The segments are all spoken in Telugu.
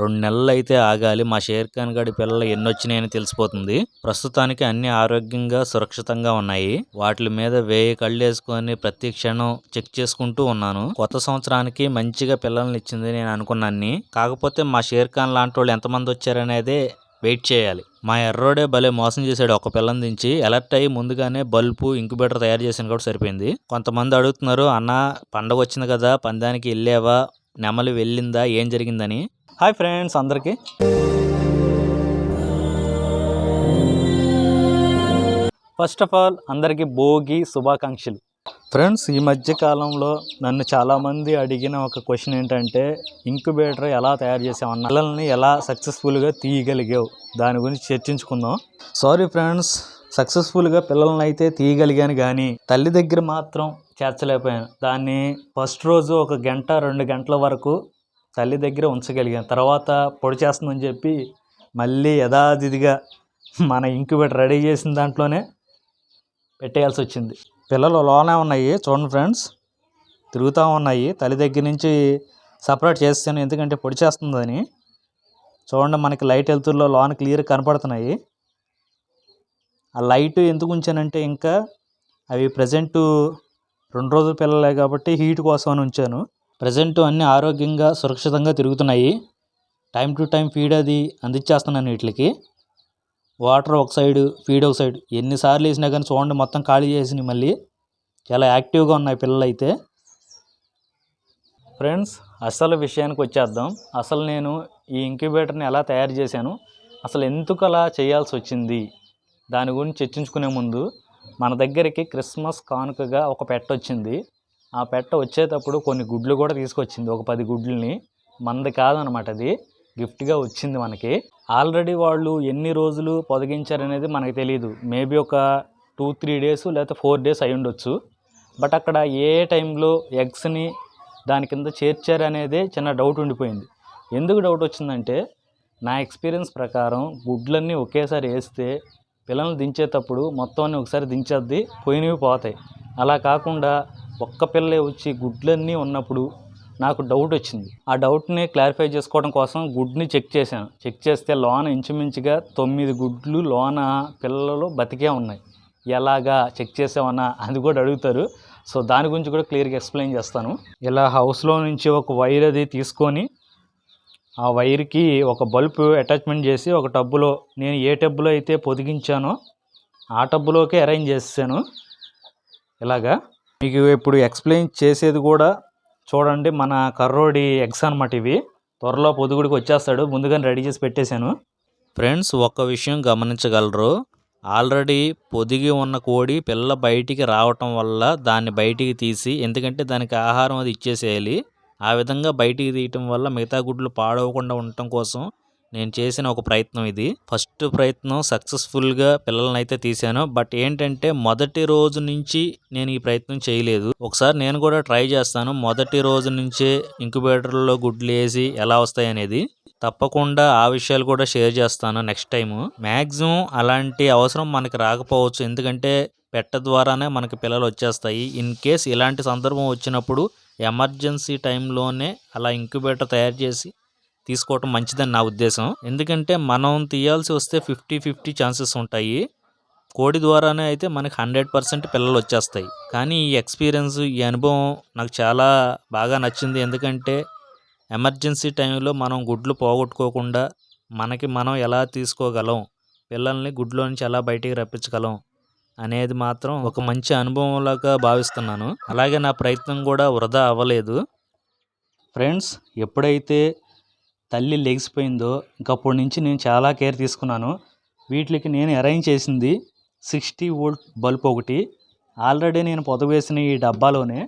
రెండు నెలలు అయితే ఆగాలి. మా షేర్ ఖాన్ గడి పిల్లలు ఎన్ని వచ్చినాయని తెలిసిపోతుంది. ప్రస్తుతానికి అన్ని ఆరోగ్యంగా సురక్షితంగా ఉన్నాయి. వాటి మీద వేయి కళ్ళు వేసుకొని ప్రతి క్షణం చెక్ చేసుకుంటూ ఉన్నాను. కొత్త సంవత్సరానికి మంచిగా పిల్లల్ని ఇచ్చింది నేను అనుకున్నాన్ని. కాకపోతే మా షేర్ ఖాన్ లాంటి వాళ్ళు ఎంతమంది వచ్చారనేదే వెయిట్ చేయాలి. మా ఎర్రోడే భలే మోసం చేశాడు ఒక పిల్లని దించి. అలర్ట్ అయ్యి ముందుగానే బల్బు ఇంక్యుబేటర్ తయారు చేసిన కూడా సరిపోయింది. కొంతమంది అడుగుతున్నారు అన్న పండగ వచ్చింది కదా పందానికి వెళ్ళావా? నెమలి వెళ్ళిందా? ఏం జరిగిందని? హాయ్ ఫ్రెండ్స్ అందరికీ. ఫస్ట్ ఆఫ్ ఆల్ అందరికీ భోగి శుభాకాంక్షలు. ఫ్రెండ్స్ ఈ మధ్య కాలంలో నన్ను చాలామంది అడిగిన ఒక క్వశ్చన్ ఏంటంటే ఇంక్యుబేటర్ ఎలా తయారు చేసామన్న పిల్లల్ని ఎలా సక్సెస్ఫుల్గా తీయగలిగావు? దాని గురించి చర్చించుకుందాం. సారీ ఫ్రెండ్స్ సక్సెస్ఫుల్గా పిల్లల్ని అయితే తీయగలిగాను కానీ తల్లి దగ్గర మాత్రం చేర్చలేకపోయాను. దాన్ని ఫస్ట్ రోజు ఒక గంట రెండు గంటల వరకు తల్లి దగ్గర ఉంచగలిగాను తర్వాత పొడి చేస్తుందని చెప్పి మళ్ళీ యథాతిథిగా మన ఇంక్యుబేటర్ రెడీ చేసిన దాంట్లోనే పెట్టేయాల్సి వచ్చింది. పిల్లలు లోనే ఉన్నాయి. చూడండి ఫ్రెండ్స్ తిరుగుతూ ఉన్నాయి. తల్లి దగ్గర నుంచి సపరేట్ చేస్తాను. ఎందుకంటే పొడి చేస్తుందని చూడండి మనకి లైట్ వెళ్తుల్లో లోన క్లియర్ కనపడుతున్నాయి. ఆ లైట్ ఎందుకు ఉంచానంటే ఇంకా అవి ప్రజెంట్ రెండు రోజుల పిల్లలే కాబట్టి హీట్ కోసం అని ఉంచాను. ప్రజెంట్ అన్నీ ఆరోగ్యంగా సురక్షితంగా తిరుగుతున్నాయి. టైం టు టైం ఫీడ్ అది అందించేస్తున్నాను వీటికి. వాటర్ ఒక సైడ్ ఫీడ్ ఒక సైడ్. ఎన్నిసార్లు వేసినా కానీ చూడండి మొత్తం ఖాళీ చేసినాయి మళ్ళీ. చాలా యాక్టివ్గా ఉన్నాయి పిల్లలు అయితే ఫ్రెండ్స్ అసలు విషయానికి వచ్చేద్దాం. అసలు నేను ఈ ఇంక్యుబేటర్ని ఎలా తయారు చేశాను? అసలు ఎందుకు అలా చేయాల్సి వచ్చింది? దాని గురించి చర్చించుకునే ముందు మన దగ్గరికి క్రిస్మస్ కానుకగా ఒక పెట్ట వచ్చింది ఆ పెట్ట వచ్చేటప్పుడు కొన్ని గుడ్లు కూడా తీసుకొచ్చింది. ఒక పది గుడ్లని. మనది కాదనమాట అది. గిఫ్ట్గా వచ్చింది మనకి. ఆల్రెడీ వాళ్ళు ఎన్ని రోజులు పొదిగించారనేది మనకి తెలియదు మేబీ ఒక టూ త్రీ డేస్ లేకపోతే ఫోర్ డేస్ అయి ఉండొచ్చు. బట్ అక్కడ ఏ టైంలో ఎగ్స్ని దాని కింద చేర్చారనేదే చిన్న డౌట్ ఉండిపోయింది. ఎందుకు డౌట్ వచ్చిందంటే నా ఎక్స్పీరియన్స్ ప్రకారం గుడ్లన్నీ ఒకేసారి వేస్తే పిల్లల్ని దించేటప్పుడు మొత్తం అన్నీ ఒకసారి దించేద్ది పోయినవి పోతాయి. అలా కాకుండా ఒక్క పిల్లే వచ్చి గుడ్లన్నీ ఉన్నప్పుడు నాకు డౌట్ వచ్చింది. ఆ డౌట్ని క్లారిఫై చేసుకోవడం కోసం గుడ్ని చెక్ చేశాను. చెక్ చేస్తే లోన ఇంచుమించుగా తొమ్మిది గుడ్లు లోన పిల్లలు బతికే ఉన్నాయి. ఎలాగా చెక్ చేసామన్నా అది కూడా అడుగుతారు. సో దాని గురించి కూడా క్లియర్గా ఎక్స్ప్లెయిన్ చేస్తాను. ఇలా హౌస్లో నుంచి ఒక వైర్ అది తీసుకొని ఆ వైర్కి ఒక బల్బ్ అటాచ్మెంట్ చేసి ఒక టబ్బులో నేను ఏ టబ్బులో అయితే పొదిగించానో ఆ టబ్బులోకే అరేంజ్ చేసాను ఇలాగా. మీకు ఇప్పుడు ఎక్స్ప్లెయిన్ చేసేది కూడా చూడండి మన కర్రోడి ఎగ్స్ అనమాట ఇవి. త్వరలో పొదుగుడికి వచ్చేస్తాడు. ముందుగానే రెడీ చేసి పెట్టేశాను. ఫ్రెండ్స్ ఒక్క విషయం గమనించగలరు. ఆల్రెడీ పొదిగి ఉన్న కోడి పిల్ల బయటికి రావటం వల్ల దాన్ని బయటికి తీసి ఎందుకంటే దానికి ఆహారం అది ఇచ్చేసేయాలి. ఆ విధంగా బయటికి తీయటం వల్ల మిగతా గుడ్లు పాడవకుండా ఉండటం కోసం నేను చేసిన ఒక ప్రయత్నం ఇది. ఫస్ట్ ప్రయత్నం సక్సెస్ఫుల్గా పిల్లల్ని అయితే తీశాను. బట్ ఏంటంటే మొదటి రోజు నుంచి నేను ఈ ప్రయత్నం చేయలేదు. ఒకసారి నేను కూడా ట్రై చేస్తాను. మొదటి రోజు నుంచే ఇంక్యుబేటర్లో గుడ్లు వేసి ఎలా వస్తాయి అనేది. తప్పకుండా ఆ విషయాలు కూడా షేర్ చేస్తాను నెక్స్ట్ టైం మ్యాక్సిమం అలాంటి అవసరం మనకి రాకపోవచ్చు. ఎందుకంటే పెట్ట ద్వారానే మనకి పిల్లలు వచ్చేస్తాయి. ఇన్ కేస్ ఇలాంటి సందర్భం వచ్చినప్పుడు ఎమర్జెన్సీ టైంలోనే అలా ఇంక్యుబేటర్ తయారు చేసి తీసుకోవటం మంచిదని నా ఉద్దేశం. ఎందుకంటే మనం తీయాల్సి వస్తే ఫిఫ్టీ ఫిఫ్టీ ఛాన్సెస్ ఉంటాయి. కోడి ద్వారానే అయితే మనకి హండ్రెడ్ పర్సెంట్ పిల్లలు వచ్చేస్తాయి. కానీ ఈ ఎక్స్పీరియన్స్ ఈ అనుభవం నాకు చాలా బాగా నచ్చింది. ఎందుకంటే ఎమర్జెన్సీ టైంలో మనం గుడ్లు పోగొట్టుకోకుండా మనకి మనం ఎలా తీసుకోగలం పిల్లల్ని గుడ్లో నుంచి ఎలా బయటికి రప్పించగలం అనేది మాత్రం ఒక మంచి అనుభవంలాగా భావిస్తున్నాను. అలాగే నా ప్రయత్నం కూడా వృధా అవ్వలేదు. ఫ్రెండ్స్ ఎప్పుడైతే తల్లి లెగిసిపోయిందో ఇంకప్పటి నుంచి నేను చాలా కేర్ తీసుకున్నాను. వీటికి నేను అరేంజ్ చేసింది సిక్స్టీ వోల్ట్ బల్బ్ ఒకటి. ఆల్రెడీ నేను పొదవేసిన ఈ డబ్బాలోనే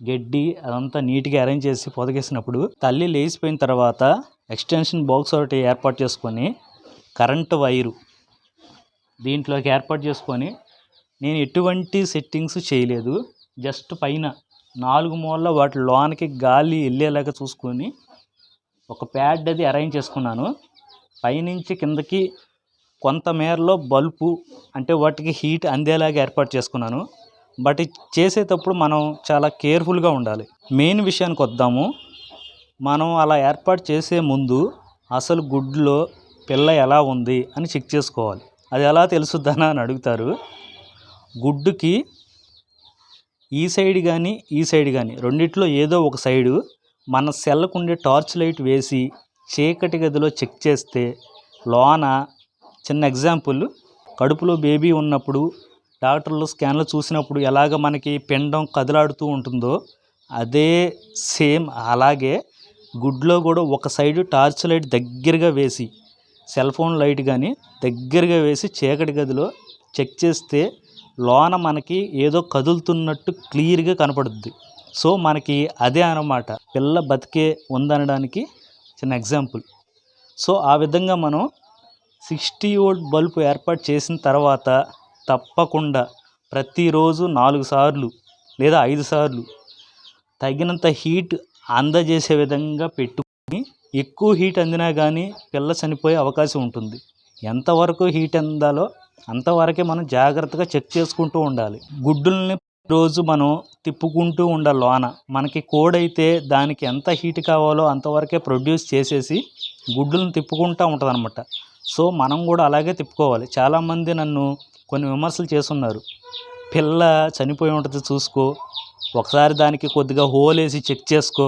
గడ్డి అదంతా నీట్గా అరేంజ్ చేసి పొదగేసినప్పుడు తల్లి లేచిపోయిన తర్వాత ఎక్స్టెన్షన్ బాక్స్ ఒకటి ఏర్పాటు చేసుకొని కరెంటు వైరు దీంట్లోకి ఏర్పాటు చేసుకొని నేను ఎటువంటి సెట్టింగ్స్ చేయలేదు. జస్ట్ పైన నాలుగు మూలల వాటి లోనికి గాలి వెళ్ళేలాగా చూసుకొని ఒక ప్యాడ్ అది అరేంజ్ చేసుకున్నాను. పైనుంచి కిందకి కొంత మేరలో బల్బు అంటే వాటికి హీట్ అందేలాగా ఏర్పాటు చేసుకున్నాను. బట్ చేసేటప్పుడు మనం చాలా కేర్ఫుల్గా ఉండాలి. మెయిన్ విషయానికి వద్దాము. మనం అలా ఏర్పాటు చేసే ముందు అసలు గుడ్లో పిల్ల ఎలా ఉంది అని చెక్ చేసుకోవాలి. అది ఎలా తెలుసుద్దనా అని అడుగుతారు. గుడ్డుకి ఈ సైడ్ కానీ ఈ సైడ్ కానీ రెండిట్లో ఏదో ఒక సైడు మన సెల్కు ఉండే టార్చ్ లైట్ వేసి చీకటి గదిలో చెక్ చేస్తే లోన చిన్న ఎగ్జాంపుల్ కడుపులో బేబీ ఉన్నప్పుడు డాక్టర్లు స్కాన్లు చూసినప్పుడు ఎలాగ మనకి పిండం కదలాడుతూ ఉంటుందో అదే సేమ్ అలాగే గుడ్లో కూడా ఒక సైడు టార్చ్ లైట్ దగ్గరగా వేసి సెల్ ఫోన్ లైట్ కానీ దగ్గరగా వేసి చీకటి గదిలో చెక్ చేస్తే లోన మనకి ఏదో కదులుతున్నట్టు క్లియర్గా కనపడుద్ది. సో మనకి అదే అన్నమాట పిల్ల బతికే ఉందనడానికి చిన్న ఎగ్జాంపుల్ సో ఆ విధంగా మనం సిక్స్టీ ఓల్డ్ బల్బ్ ఏర్పాటు చేసిన తర్వాత తప్పకుండా ప్రతిరోజు నాలుగు సార్లు లేదా ఐదు సార్లు తగినంత హీట్ అందజేసే విధంగా పెట్టుకుని ఎక్కువ హీట్ అందినా కానీ పిల్ల చనిపోయే అవకాశం ఉంటుంది. ఎంతవరకు హీట్ అందాలో అంతవరకే మనం జాగ్రత్తగా చెక్ చేసుకుంటూ ఉండాలి. గుడ్డుల్ని రోజు మనం తిప్పుకుంటూ ఉండాలి లోన మనకి కోడ్ అయితే దానికి ఎంత హీట్ కావాలో అంతవరకే ప్రొడ్యూస్ చేసేసి గుడ్డులను తిప్పుకుంటూ ఉంటుంది అనమాట సో మనం కూడా అలాగే తిప్పుకోవాలి. చాలామంది నన్ను కొన్ని విమర్శలు చేస్తున్నారు. పిల్ల చనిపోయి ఉంటుంది చూసుకో. ఒకసారి దానికి కొద్దిగా హోల్ వేసి చెక్ చేసుకో.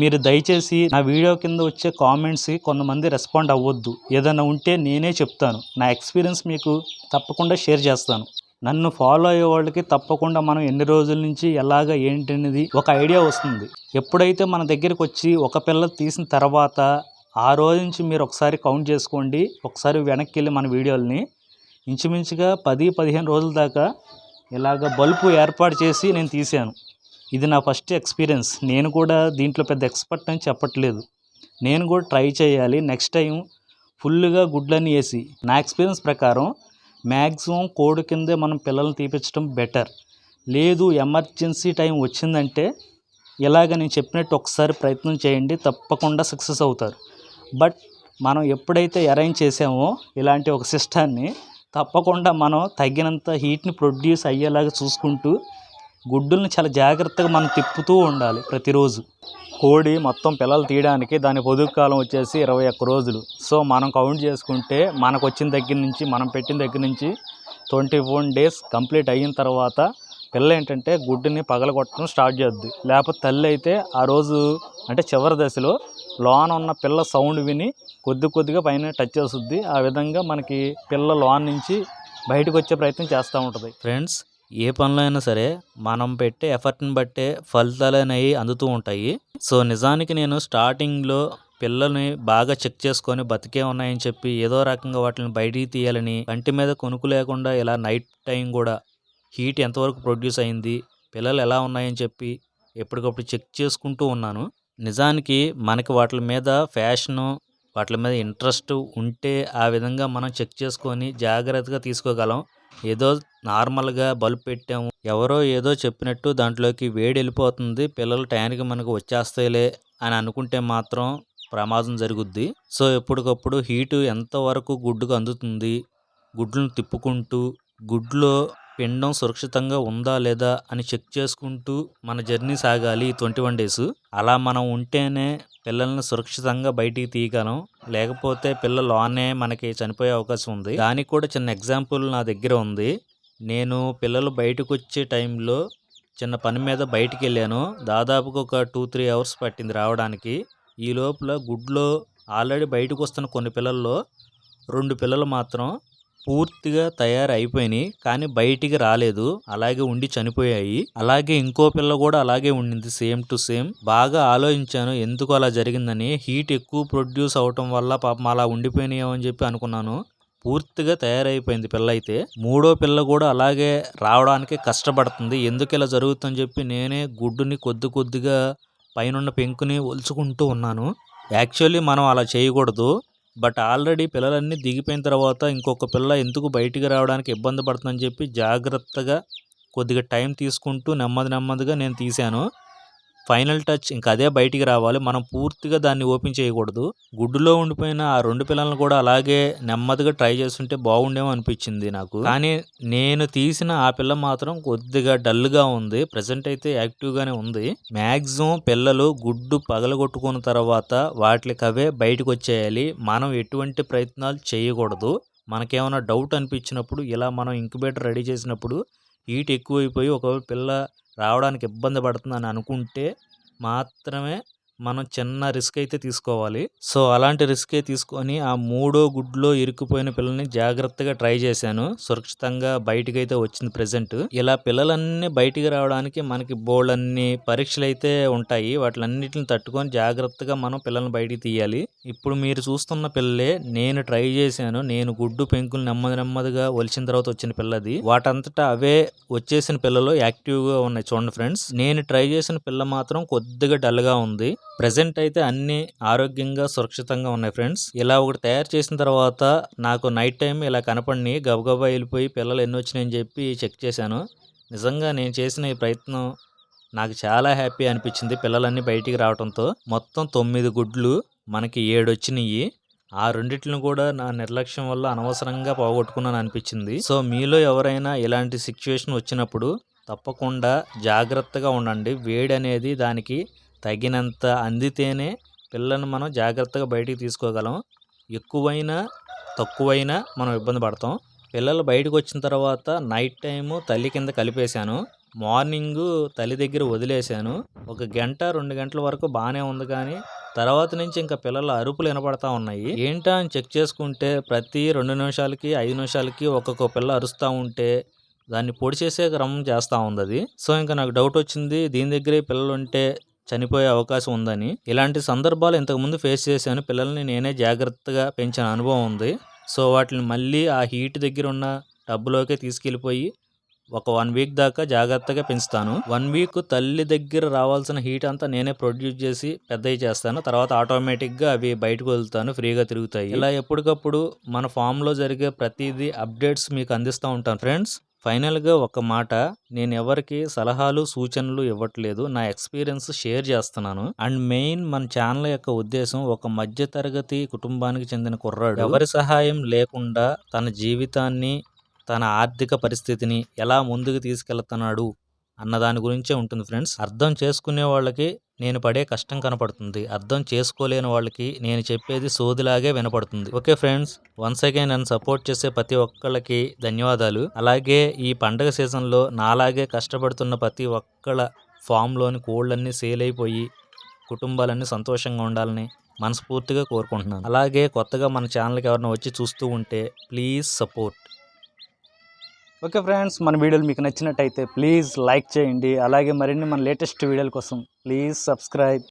మీరు దయచేసి నా వీడియో కింద వచ్చే కామెంట్స్కి కొంతమంది రెస్పాండ్ అవ్వద్దు. ఏదైనా ఉంటే నేనే చెప్తాను. నా ఎక్స్పీరియన్స్ మీకు తప్పకుండా షేర్ చేస్తాను. నన్ను ఫాలో అయ్యే వాళ్ళకి తప్పకుండా మనం ఎన్ని రోజుల నుంచి ఎలాగ ఏంటనేది ఒక ఐడియా వస్తుంది. ఎప్పుడైతే మన దగ్గరికి వచ్చి ఒక పిల్ల తీసిన తర్వాత ఆ రోజు నుంచి మీరు ఒకసారి కౌంట్ చేసుకోండి. ఒకసారి వెనక్కి వెళ్ళి మన వీడియోలని. ఇంచుమించుగా పది పదిహేను రోజుల దాకా ఇలాగ బల్బు ఏర్పాటు చేసి నేను తీశాను. ఇది నా ఫస్ట్ ఎక్స్పీరియన్స్. నేను కూడా దీంట్లో పెద్ద ఎక్స్పర్ట్ అని చెప్పట్లేదు. నేను కూడా ట్రై చేయాలి. నెక్స్ట్ టైం ఫుల్గా గుడ్లన్నీ వేసి. నా ఎక్స్పీరియన్స్ ప్రకారం మ్యాక్సిమం కోడ్ కిందే మనం పిల్లల్ని తీపించడం బెటర్. లేదు ఎమర్జెన్సీ టైం వచ్చిందంటే ఇలాగ నేను చెప్పినట్టు ఒకసారి ప్రయత్నం చేయండి తప్పకుండా సక్సెస్ అవుతారు. బట్ మనం ఎప్పుడైతే అరేంజ్ చేసామో ఇలాంటి ఒక సిస్టాన్ని తప్పకుండా మనం తగినంత హీట్ని ప్రొడ్యూస్ అయ్యేలాగా చూసుకుంటూ గుడ్డుల్ని చాలా జాగ్రత్తగా మనం తిప్పుతూ ఉండాలి ప్రతిరోజు. కోడి మొత్తం పిల్లలు తీయడానికి దాని పొదుగు కాలం వచ్చేసి ఇరవై ఒక్క రోజులు. సో మనం కౌంట్ చేసుకుంటే మనకు వచ్చిన దగ్గర నుంచి మనం పెట్టిన దగ్గర నుంచి ట్వంటీ వన్ డేస్ కంప్లీట్ అయిన తర్వాత పిల్ల ఏంటంటే గుడ్డుని పగలగొట్టడం స్టార్ట్ చేద్ది. లేకపోతే తల్లి అయితే ఆ రోజు అంటే చివరి దశలో లోన ఉన్న పిల్ల సౌండ్ విని కొద్ది కొద్దిగా పైన టచ్ చేస్తుంది. ఆ విధంగా మనకి పిల్ల లోన్ నుంచి బయటకు వచ్చే ప్రయత్నం చేస్తూ ఉంటుంది. ఫ్రెండ్స్ ఏ పనులు అయినా సరే మనం పెట్టే ఎఫర్ట్ని బట్టే ఫలితాలు అనేవి అందుతూ ఉంటాయి. సో నిజానికి నేను స్టార్టింగ్లో పిల్లల్ని బాగా చెక్ చేసుకొని బతికే ఉన్నాయని చెప్పి ఏదో రకంగా వాటిని బయటికి తీయాలని కంటి మీద కొనుక్కు లేకుండా ఇలా నైట్ టైం కూడా హీట్ ఎంతవరకు ప్రొడ్యూస్ అయింది పిల్లలు ఎలా ఉన్నాయని చెప్పి ఎప్పటికప్పుడు చెక్ చేసుకుంటూ ఉన్నాను. నిజానికి మనకి వాటి మీద ఫ్యాషను వాటి మీద ఇంట్రెస్ట్ ఉంటే ఆ విధంగా మనం చెక్ చేసుకొని జాగ్రత్తగా తీసుకోగలం. ఏదో నార్మల్గా బల్బ్ పెట్టాము. ఎవరో ఏదో చెప్పినట్టు దాంట్లోకి వేడి వెళ్ళిపోతుంది పిల్లలు టయానికి మనకు వచ్చేస్తాయిలే అని అనుకుంటే మాత్రం ప్రమాదం జరుగుద్ది. సో ఎప్పటికప్పుడు హీటు ఎంతవరకు గుడ్డుకు అందుతుంది? గుడ్లను తిప్పుకుంటూ గుడ్లో పిండం సురక్షితంగా ఉందా లేదా అని చెక్ చేసుకుంటూ మన జర్నీ సాగాలి ట్వంటీ వన్ డేస్. అలా మనం ఉంటేనే పిల్లల్ని సురక్షితంగా బయటికి తీయగలం. లేకపోతే పిల్లలోనే మనకి చనిపోయే అవకాశం ఉంది. దానికి కూడా చిన్న ఎగ్జాంపుల్ నా దగ్గర ఉంది. నేను పిల్లలు బయటకు వచ్చే టైంలో చిన్న పని మీద బయటికి వెళ్ళాను. దాదాపుగా ఒక టూ త్రీ అవర్స్ పట్టింది రావడానికి. ఈ లోపల గుడ్లో ఆల్రెడీ బయటకు వస్తున్న కొన్ని పిల్లల్లో రెండు పిల్లలు మాత్రం పూర్తిగా తయారు అయిపోయినాయి కానీ బయటికి రాలేదు. అలాగే ఉండి చనిపోయాయి. అలాగే ఇంకో పిల్ల కూడా అలాగే ఉండింది సేమ్ టు సేమ్. బాగా ఆలోచించాను ఎందుకు అలా జరిగిందని. హీట్ ఎక్కువ ప్రొడ్యూస్ అవటం వల్ల పాపం అలా ఉండిపోయినాయో అని చెప్పి అనుకున్నాను. పూర్తిగా తయారైపోయింది పిల్ల అయితే. మూడో పిల్ల కూడా అలాగే రావడానికి కష్టపడుతుంది. ఎందుకు ఇలా జరుగుతుందని చెప్పి నేనే గుడ్డుని కొద్ది కొద్దిగా పైనున్న పెంకుని ఒలుచుకుంటూ ఉన్నాను. యాక్చువల్లీ మనం అలా చేయకూడదు. బట్ ఆల్రెడీ పిల్లలన్నీ దిగిపోయిన తర్వాత ఇంకొక పిల్ల ఎందుకు బయటికి రావడానికి ఇబ్బంది పడుతుందని చెప్పి జాగ్రత్తగా కొద్దిగా టైం తీసుకుంటూ నెమ్మది నెమ్మదిగా నేను తీశాను. ఫైనల్ టచ్ ఇంకా అదే బయటికి రావాలి. మనం పూర్తిగా దాన్ని ఓపెన్ చేయకూడదు. గుడ్డులో ఉండిపోయిన ఆ రెండు పిల్లలను కూడా అలాగే నెమ్మదిగా ట్రై చేస్తుంటే బాగుండేమో అనిపించింది నాకు. కానీ నేను తీసిన ఆ పిల్ల మాత్రం కొద్దిగా డల్గా ఉంది. ప్రజెంట్ అయితే యాక్టివ్ గానే ఉంది. మ్యాక్సిమం పిల్లలు గుడ్డు పగలగొట్టుకున్న తర్వాత వాటికి అవే బయటకు వచ్చేయాలి. మనం ఎటువంటి ప్రయత్నాలు చేయకూడదు. మనకేమైనా డౌట్ అనిపించినప్పుడు ఇలా మనం ఇంక్యుబేటర్ రెడీ చేసినప్పుడు హీట్ ఎక్కువైపోయి ఒకవేళ పిల్ల రావడానికి ఇబ్బంది పడుతుందని అనుకుంటే మాత్రమే మనం చిన్న రిస్క్ అయితే తీసుకోవాలి. సో అలాంటి రిస్కే తీసుకొని ఆ మూడో గుడ్లో ఇరుక్కుపోయిన పిల్లల్ని జాగ్రత్తగా ట్రై చేశాను. సురక్షితంగా బయటికి అయితే వచ్చింది ప్రెసెంట్ ఇలా పిల్లలన్నీ బయటికి రావడానికి మనకి బోల్డ్ అన్ని పరీక్షలు అయితే ఉంటాయి. వాటిలన్నిటిని తట్టుకొని జాగ్రత్తగా మనం పిల్లల్ని బయటికి తీయాలి. ఇప్పుడు మీరు చూస్తున్న పిల్లలే నేను ట్రై చేశాను. నేను గుడ్డు పెంకులు నెమ్మది నెమ్మదిగా ఒలిచిన తర్వాత వచ్చిన పిల్లది. వాటంతటా అవే వచ్చేసిన పిల్లలు యాక్టివ్గా ఉన్నాయి. చూడండి ఫ్రెండ్స్ నేను ట్రై చేసిన పిల్ల మాత్రం కొద్దిగా డల్గా ఉంది. ప్రజెంట్ అయితే అన్ని ఆరోగ్యంగా సురక్షితంగా ఉన్నాయి ఫ్రెండ్స్. ఇలా ఒకటి తయారు చేసిన తర్వాత నాకు నైట్ టైం ఇలా కనపడి గబగబా వెళ్ళిపోయి పిల్లలు ఎన్ని వచ్చినాయని చెప్పి చెక్ చేశాను. నిజంగా నేను చేసిన ఈ ప్రయత్నం నాకు చాలా హ్యాపీ అనిపించింది పిల్లలన్నీ బయటికి రావడంతో మొత్తం తొమ్మిది గుడ్లు మనకి ఏడు వచ్చినాయి. ఆ రెండిట్లను కూడా నా నిర్లక్ష్యం వల్ల అనవసరంగా పోగొట్టుకున్నాను అనిపించింది. సో మీలో ఎవరైనా ఇలాంటి సిచ్యువేషన్ వచ్చినప్పుడు తప్పకుండా జాగ్రత్తగా ఉండండి. వేడి అనేది దానికి తగినంత అందితేనే పిల్లల్ని మనం జాగ్రత్తగా బయటికి తీసుకోగలం. ఎక్కువైనా తక్కువైనా మనం ఇబ్బంది పడతాం. పిల్లలు బయటకు వచ్చిన తర్వాత నైట్ టైము తల్లి కింద కలిపేశాను. మార్నింగ్ తల్లి దగ్గర వదిలేశాను. ఒక గంట రెండు గంటల వరకు బాగానే ఉంది కానీ తర్వాత నుంచి ఇంకా పిల్లల అరుపులు వినపడతా ఉన్నాయి. ఏంటా అని చెక్ చేసుకుంటే ప్రతి రెండు నిమిషాలకి ఐదు నిమిషాలకి ఒక్కొక్క పిల్ల అరుస్తూ ఉంటే దాన్ని పొడి చేసే క్రమం చేస్తూ ఉంది అది. సో ఇంకా నాకు డౌట్ వచ్చింది. దీని దగ్గరే పిల్లలు ఉంటే చనిపోయే అవకాశం ఉందని. ఇలాంటి సందర్భాలు ఇంతకుముందు ఫేస్ చేశాను. పిల్లల్ని నేనే జాగ్రత్తగా పెంచిన. అనుభవం ఉంది. సో వాటిని మళ్ళీ ఆ హీట్ దగ్గర ఉన్న టబ్లోకే తీసుకెళ్ళిపోయి ఒక వన్ వీక్ దాకా జాగ్రత్తగా పెంచుతాను. వన్ వీక్ తల్లి దగ్గర రావాల్సిన హీట్ అంతా నేనే ప్రొడ్యూస్ చేసి పెద్దవి చేస్తాను. తర్వాత ఆటోమేటిక్గా అవి బయటకు వెళ్తాను. ఫ్రీగా తిరుగుతాయి. ఇలా ఎప్పటికప్పుడు మన ఫామ్లో జరిగే ప్రతిదీ అప్డేట్స్ మీకు అందిస్తూ ఉంటాను. ఫ్రెండ్స్ ఫైనల్గా ఒక మాట నేను ఎవరికి సలహాలు సూచనలు ఇవ్వట్లేదు. నా ఎక్స్పీరియన్స్ షేర్ చేస్తున్నాను. అండ్ మెయిన్ మన ఛానల్ యొక్క ఉద్దేశం ఒక మధ్యతరగతి కుటుంబానికి చెందిన కుర్రాడు. ఎవరి సహాయం లేకుండా తన జీవితాన్ని తన ఆర్థిక పరిస్థితిని ఎలా ముందుకు తీసుకెళ్తున్నాడు? అన్న దాని గురించే ఉంటుంది ఫ్రెండ్స్. అర్థం చేసుకునే వాళ్ళకి నేను పడే కష్టం కనపడుతుంది. అర్థం చేసుకోలేని వాళ్ళకి నేను చెప్పేది సోదిలాగే వినపడుతుంది. ఓకే ఫ్రెండ్స్ వన్స్ అగైన్ నన్ను సపోర్ట్ చేసే ప్రతి ఒక్కళ్ళకి ధన్యవాదాలు. అలాగే ఈ పండగ సీజన్లో నాలాగే కష్టపడుతున్న ప్రతి ఒక్కళ్ళ ఫామ్లోని కోళ్ళన్నీ సేల్ అయిపోయి కుటుంబాలన్నీ సంతోషంగా ఉండాలని మనస్ఫూర్తిగా కోరుకుంటున్నాను. అలాగే కొత్తగా మన ఛానల్కి ఎవరైనా వచ్చి చూస్తూ ఉంటే ప్లీజ్ సపోర్ట్. ఓకే ఫ్రెండ్స్ మన వీడియోలు మీకు నచ్చినట్టయితే ప్లీజ్ లైక్ చేయండి. అలాగే మరిన్ని మన లేటెస్ట్ వీడియోల కోసం ప్లీజ్ సబ్స్క్రైబ్.